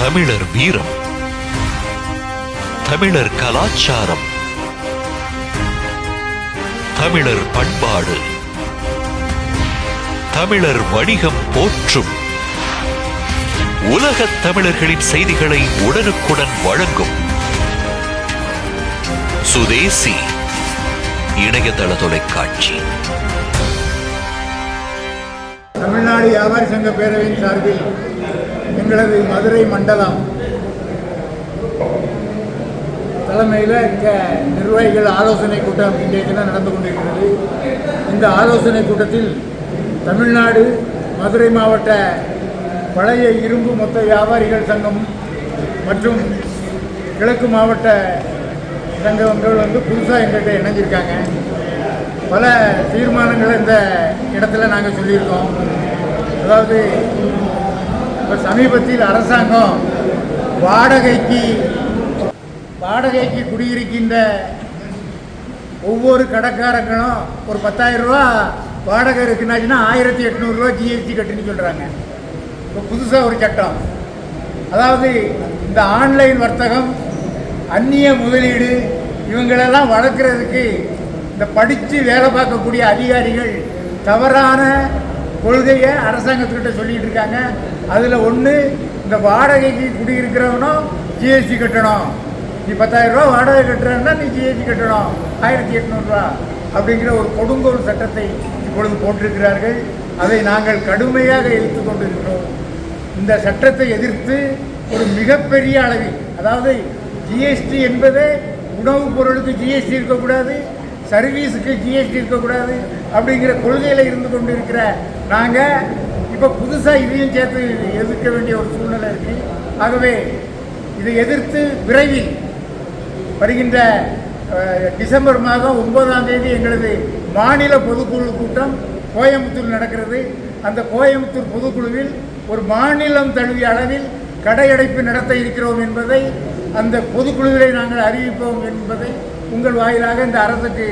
தமிழர் வீரம் தமிழர் கலாச்சாரம் தமிழர் பண்பாடு தமிழர் வணிகம் போற்றும். உலகத் தமிழர்களின் செய்திகளை உடனுக்குடன் வழங்கும் சுதேசி இணையதள தொலைக்காட்சி. தமிழ்நாடு வியாபாரி சங்க பேரவையின் சார்பில் எங்களது மதுரை மண்டலம். தலைமையில் இங்கே நிர்வாகிகள் ஆலோசனை கூட்டம் இன்றைய தினம் நடந்து கொண்டிருக்கிறது. இந்த ஆலோசனை கூட்டத்தில் தமிழ்நாடு மதுரை மாவட்ட பழைய இரும்பு மொத்த வியாபாரிகள் சங்கம் மற்றும் கிழக்கு மாவட்ட சங்கங்கள் வந்து புதுசாக எங்கள்கிட்ட இணைஞ்சிருக்காங்க. பல தீர்மானங்களை இந்த இடத்துல நாங்கள் சொல்லியிருக்கோம். அதாவது இப்போ சமீபத்தில் அரசாங்கம் வாடகைக்கு வாடகைக்கு குடியிருக்கின்ற ஒவ்வொரு கடைக்காரங்களும் ஒரு பத்தாயிரம் ரூபா வாடகை இருக்குன்னாச்சுன்னா ஆயிரத்தி எட்நூறுரூவா ஜிஎஸ்டி கட்டுன்னு சொல்கிறாங்க இப்போ புதுசாக ஒரு சட்டம். அதாவது இந்த ஆன்லைன் வர்த்தகம் அந்நிய முதலீடு இவங்களெல்லாம் வளர்க்குறதுக்கு இந்த படித்து வேலை பார்க்கக்கூடிய அதிகாரிகள் தவறான கொள்கையை அரசாங்கத்துக்கிட்ட சொல்லிட்டு இருக்காங்க. அதில் ஒன்று இந்த வாடகைக்கு குடியிருக்கிறவனும் ஜிஎஸ்டி கட்டணும். நீ பத்தாயிரம் ரூபா வாடகை கட்டுறன்னா நீ ஜிஎஸ்டி கட்டணும். ஆயிரத்தி எட்நூறுரூவா அப்படிங்கிற ஒரு கொடுங்கோல் சட்டத்தை இப்பொழுது போட்டிருக்கிறார்கள். அதை நாங்கள் கடுமையாக எதிர்த்து கொண்டிருக்கிறோம். இந்த சட்டத்தை எதிர்த்து ஒரு மிகப்பெரிய அளவில் அதாவது ஜிஎஸ்டி என்பது உணவுப் பொருளுக்கு ஜிஎஸ்டி இருக்கக்கூடாது சர்வீஸுக்கு ஜிஎஸ்டி இருக்கக்கூடாது அப்படிங்கிற கொள்கையில் இருந்து கொண்டு இருக்கிற நாங்கள் இப்போ புதுசாக இதையும் சேர்த்து எதிர்க்க வேண்டிய ஒரு சூழ்நிலை இருக்குது ஆகவே இதை எதிர்த்து விரைவில் வருகின்ற டிசம்பர் மாதம் ஒன்பதாம் தேதி எங்களது மாநில பொதுக்குழு கூட்டம் கோயம்புத்தூர் நடக்கிறது. அந்த கோயம்புத்தூர் பொதுக்குழுவில் ஒரு மாநிலம் தழுவிய அளவில் கடையடைப்பு நடத்த இருக்கிறோம் என்பதை அந்த பொதுக்குழுவிலே நாங்கள் அறிவிப்போம் என்பதை உங்கள் வாயிலாக இந்த அரசுக்கு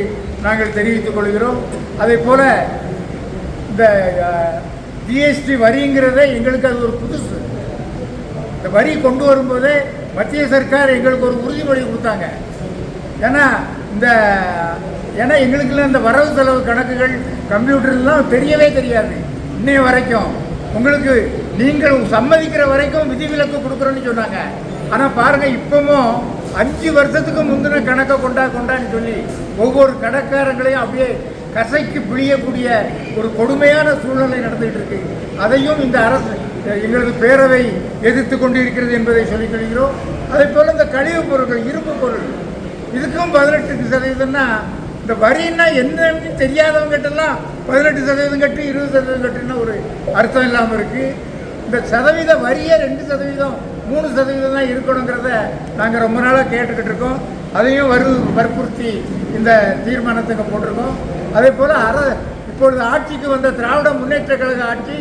நாங்கள் தெரிவித்துக் கொள்கிறோம். அதே போல இந்த ஜிஎஸ்டி வரிங்கிறதே எங்களுக்கு அது ஒரு புதுசு. இந்த வரி கொண்டு வரும்போதே மத்திய சர்க்கார் எங்களுக்கு ஒரு உறுதிமொழி கொடுத்தாங்க. ஏன்னா இந்த ஏன்னா எங்களுக்குலாம் இந்த வரவு செலவு கணக்குகள் கம்ப்யூட்டர்லாம் தெரியவே தெரியாது. இன்னைய வரைக்கும். உங்களுக்கு நீங்கள் சம்மதிக்கிற வரைக்கும் விதிவிலக்கு கொடுக்குறோன்னு சொன்னாங்க. ஆனால் பாருங்கள் இப்பவும் அஞ்சு வருஷத்துக்கு முந்தின கணக்கை கொண்டா கொண்டான்னு சொல்லி ஒவ்வொரு கடைக்காரங்களையும் அப்படியே கசைக்கு பிழியக்கூடிய ஒரு கொடுமையான சூழ்நிலை நடந்துகிட்டு இருக்கு. அதையும் இந்த அரசு எங்களது பேரவை எதிர்த்து கொண்டிருக்கிறது என்பதை சொல்லிக் கொள்கிறோம். அதே போல் இந்த கழிவுப் பொருட்கள் இரும்பு பொருள் இதுக்கும் பதினெட்டு சதவீதம்னா இந்த வரின்னா என்னன்னு தெரியாதவங்ககிட்டலாம் பதினெட்டு சதவீதம் கட்டு இருபது சதவீதம் கட்டுன்னு ஒரு அர்த்தம் இல்லாமல் இருக்குது இந்த சதவீத வரியே ரெண்டு சதவீதம் மூணு சதவீதம் தான் இருக்கணுங்கிறத நாங்கள் ரொம்ப நாளாக கேட்டுக்கிட்டு இருக்கோம். அதையும் வரு வற்புறுத்தி இந்த தீர்மானத்துக்கு போட்டிருக்கோம். அதே போல் அற இப்பொழுது ஆட்சிக்கு வந்த திராவிட முன்னேற்ற கழக ஆட்சி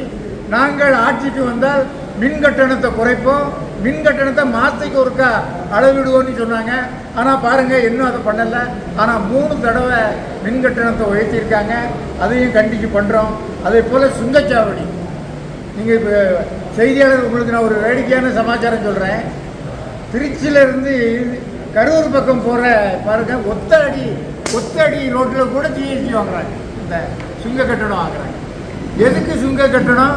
நாங்கள் ஆட்சிக்கு வந்தால் மின் கட்டணத்தை குறைப்போம் மின் கட்டணத்தை மாதத்துக்கு ஒருக்கா அளவிடுவோம்னு சொன்னாங்க. ஆனால் பாருங்கள் இன்னும் அதை பண்ணலை. ஆனால் மூணு தடவை மின் கட்டணத்தை உயர்த்தியிருக்காங்க. அதையும் கண்டிச்சு பண்ணுறோம் அதே போல் சுங்கச்சாவடி. நீங்கள் இப்போ செய்தியாளர் உங்களுக்கு நான் ஒரு வேடிக்கையான சமாச்சாரம் சொல்கிறேன் திருச்சியிலேருந்து கரூர் பக்கம் போகிற பாருங்க ஒத்த அடி ஒத்த அடி ரோட்டில் கூட ஜிஎஸ்டி வாங்குறாங்க. இந்த சுங்க கட்டணம் வாங்குறாங்க. எதுக்கு சுங்க கட்டணம்?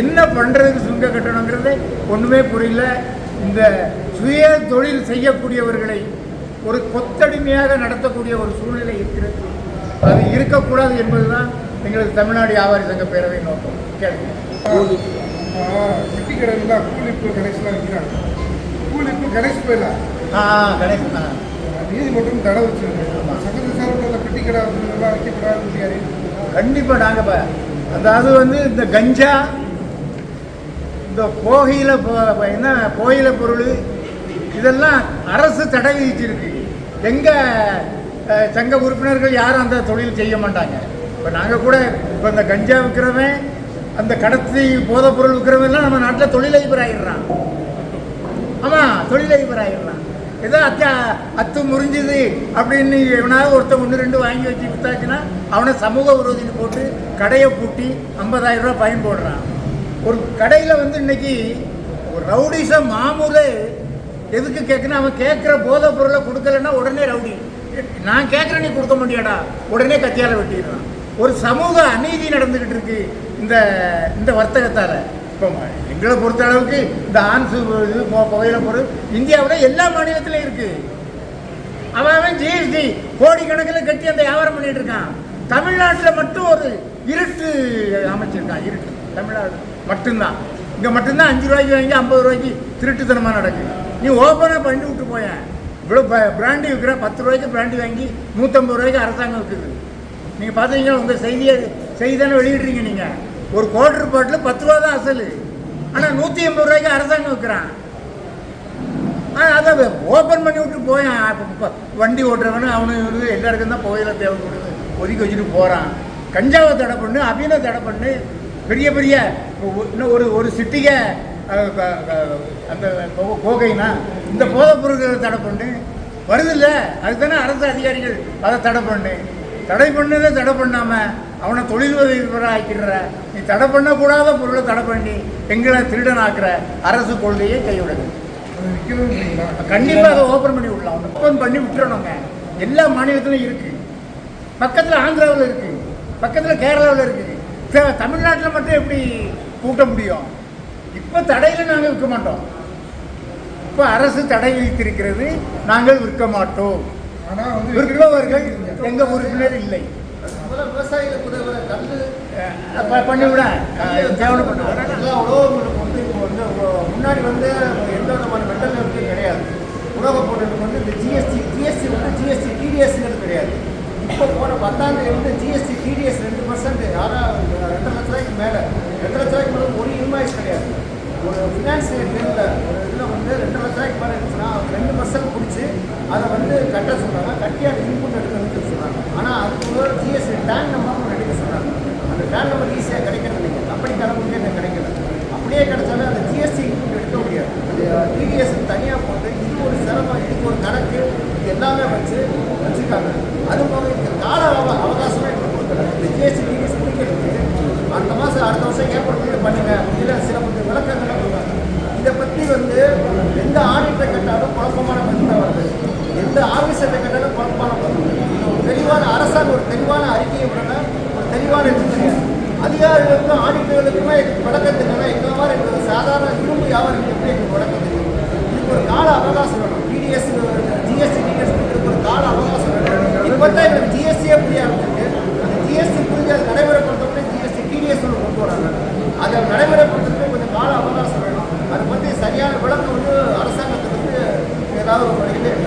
என்ன பண்ணுறதுக்கு சுங்க கட்டணங்கிறது ஒன்றுமே புரியல. இந்த சுய தொழில் செய்யக்கூடியவர்களை ஒரு கொத்தடிமையாக நடத்தக்கூடிய ஒரு சூழ்நிலை இருக்கிறது. அது இருக்கக்கூடாது என்பதுதான் எங்களது தமிழ்நாடு வியாபாரி சங்க பேரவை நோக்கம். கேளுங்க. சிட்டி கடையில் தான் கூலிப்பு கணேஷ்லாம் விற்கிறாங்க கூலிப்பு கணேஷ் போயில ஆ கணேசன் தான். நீதிமன்றம் தடை வச்சிருக்கு சங்கத்து சார்பில் பெட்டி கடை வச்சுருந்தா வைக்கப்படாது முடியாது கண்டிப்பாக நாங்கள் இப்போ அதாவது வந்து இந்த கஞ்சா இந்த புகையில என்ன புகையில பொருள் இதெல்லாம் அரசு தடை விதிச்சிருக்கு. எங்கள் சங்க உறுப்பினர்கள் யாரும் அந்த தொழில் செய்ய மாட்டாங்க. இப்போ நாங்கள் கூட இப்போ இந்த கஞ்சா விற்கிறவன் அந்த கடத்தி போதைப் பொருள் விற்கிறவன்லாம் நம்ம நாட்டில் தொழிலதிபர் ஆகிடுறான் ஆமாம் தொழிலதிபர் ஆகிடுறான் ஏதோ அத்த அத்து முறிஞ்சுது அப்படின்னு எவனாவது ஒருத்தன் ஒன்று ரெண்டு வாங்கி வச்சு வித்தாச்சுன்னா அவனை சமூக விரோதின்னு போட்டு கடையை பூட்டி ஐம்பதாயிரம் ரூபா பயன் போடுறான். ஒரு கடையில் வந்து இன்னைக்கு ஒரு ரவுடிசம் மாமூலே எதுக்கு கேட்கணும் அவன் கேட்குற போதைப் பொருளை கொடுக்கலன்னா உடனே ரவுடி. நான் கேட்குறேன் நீ கொடுக்க முடியாடா உடனே கத்தியால் வெட்டிடுறான். ஒரு சமூக அநீதி நடந்துக்கிட்டு இருக்கு இந்த இந்த வர்த்தகத்தால். இப்போ எங்களை பொறுத்த அளவுக்கு இந்த ஆன்சு இது புகையில பொருள் இந்தியாவில் எல்லா மாநிலத்திலையும் இருக்குது அவன் அவன் ஜிஎஸ்டி கோடிக்கணக்கில் கட்டி அந்த வியாபாரம் பண்ணிட்டு இருக்கான். தமிழ்நாட்டில் மட்டும் ஒரு இருட்டு அமைச்சிருக்கான் இருட்டு. தமிழ்நாடு மட்டும்தான். இங்கே மட்டும்தான் அஞ்சு ரூபாய்க்கு வாங்கி ஐம்பது ரூபாய்க்கு திருட்டுத்தனமாக நடக்குது. நீ ஓப்பனாக பண்ணி விட்டு போயேன் இவ்வளோ பிராண்டி விற்கிற பத்து ரூபாய்க்கு பிராண்டி வாங்கி நூற்றம்பது ரூபாய்க்கு அரசாங்கம் விற்குது நீங்கள் பார்த்தீங்கன்னா உங்கள் செய்தியை செய்தி தானே வெளியிடுறீங்க நீங்கள் ஒரு குவார்டர் பாட்டில் பத்து ரூபா தான் அசல். ஆனால் நூற்றி எண்பது ரூபாய்க்கு அரசாங்கம் விற்கிறான். அதை ஓப்பன் பண்ணி விட்டு போயான். இப்போ வண்டி ஓட்டுறவனு அவனு இவனு எல்லாருக்கும் தான் புகையில தேவைப்படுது ஒதுக்கி வச்சுட்டு போகிறான் கஞ்சாவை தடை பண்ணு அபினை தடை பண்ணு. பெரிய பெரிய இன்னும் ஒரு ஒரு சிட்டிகை அந்த கோ- கோகைனா இந்த போதைப் பொருட்களை தடை பண்ணு. வருதில்ல அதுக்கு தானே அரசு அதிகாரிகள் அதை தடை பண்ணு. தடை பண்ணதை தடை பண்ணாமல் அவனை தொழில் அதிபராக ஆக்கிடுற நீ தடை பண்ணக்கூடாத பொருளை தடை பண்ணி எங்களை திருடனாக்குற அரசு கொள்கையை கைவிடுது கண்டிப்பாக அதை ஓப்பன் பண்ணி விடலாம். ஓப்பன் பண்ணி விட்டுறணுங்க. எல்லா மாநிலத்திலும் இருக்கு. பக்கத்தில் ஆந்திராவில் இருக்கு. பக்கத்தில் கேரளாவில் இருக்கு. த- தமிழ்நாட்டில் மட்டும் எப்படி கூட்ட முடியும்? இப்போ தடையில் நாங்கள் விற்க மாட்டோம். இப்போ அரசு தடை விதித்திருக்கிறது. நாங்கள் விற்க மாட்டோம். விற்பவர்கள் எங்கள் உறுப்பினர் இல்லை. முதல்ல விவசாயிகளுக்கு உதவுற கல்லு அஹ் ப- பண்ணிவிட. தேவனை பண்ணுவேன் எல்லா வந்து இப்போ வந்து முன்னாடி வந்து எந்த விதமான மெட்டல் நெருக்கும் கிடையாது. உணவுப் பொருளுக்கு வந்து இந்த ஜிஎஸ்டி ஜிஎஸ்டி வந்து ஜிஎஸ்டி டிடிஎஸ்ங்கிறது கிடையாது. இப்போ போன பத்தாம் தேதி வந்து ஜிஎஸ்டி டிடிஎஸ் ரெண்டு பர்சன்ட் ஆனால் ரெண்டு லட்ச ரூபாய்க்கு மேலே. ரெண்டு லட்ச ரூபாய்க்கு மேலே ஒரு இன்வாய்ஸ் கிடையாது. ஒரு ஃபினான்ஸ் டீலில் ஒரு இதில் வந்து ரெண்டு லட்ச ரூபாய்க்கு மேலே இருந்துச்சுன்னா ரெண்டு பர்சன்ட் பிடிச்சி அதை வந்து கட்ட சொல்கிறாங்க கட்டி அதை இன்புட் எடுக்கணும்னு சொல்கிறாங்க ஆனால் அதுக்கு ஜிஎஸ்டி டேன் நம்பர் எடுக்க சொல்கிறாங்க அந்த டேன் நம்பர் ஈஸியாக கிடைக்கிறது இல்லைங்க கம்பெனிக்காரங்களுக்கு எனக்கு கிடைக்கல. அப்படியே கிடைச்சாலும் அந்த ஜிஎஸ்டி இன்புட் எடுக்க முடியாது. அது டிடிஎஸ் தனியாக போட்டு இது ஒரு சிரமம் இதுக்கு ஒரு கணக்கு எல்லாமே வச்சு வச்சுருக்காங்க. அது போக இதுக்கு கால அவ அவகாசமே எங்களுக்கு கொடுக்கல. இந்த ஜிஎஸ்டி டிடிஎஸ் முடிக்கிறதுக்கு அந்த மாதம் அடுத்த வருஷம் ஏற்படுத்தி பண்ணுங்க. இல்லை சில கொஞ்சம் விளக்கங்களை கொடுக்காங்க இதை பற்றி வந்து எந்த ஆடிட்டை கேட்டாலும் குழப்பமான பதிலாக வருது. எந்த ஆஃபீஸர்கிட்ட கேட்டாலும் குழப்பமான அரசாங்கம் ஒரு தெளிவான அறிக்கையை விடல ஒரு தெளிவான இது அதிகாரிகளுக்கும் ஆடிட்டர்களுக்குமே எங்களுக்கு விளக்கம் தெரியல எங்களை மாதிரி எங்களுக்கு சாதாரண இரும்பு வியாபாரிகள் எப்படி எங்களுக்கு விளக்கம் தெரியும்? இதுக்கு ஒரு கால அவகாசம் வேணும். டிடிஎஸ் ஜிஎஸ்டி டிடிஎஸ் ஒரு கால அவகாசம் வேணும். இப்போ தான் எங்களுக்கு ஜிஎஸ்டியே புரியாமல் ஆரம்பிச்சிருக்கு. அந்த ஜிஎஸ்டி புரிஞ்சு அதை நடைமுறைப்படுத்தப்பட்டு ஜிஎஸ்டி டிடிஎஸ் ஒன்று கொண்டு வராங்க. அதை நடைமுறைப்படுத்துறதுக்கு கொஞ்சம் கால அவகாசம் வேணும். அதை பற்றி சரியான விளக்கம் வந்து அரசாங்கத்துக்கு ஏதாவது ஒரு வழியில்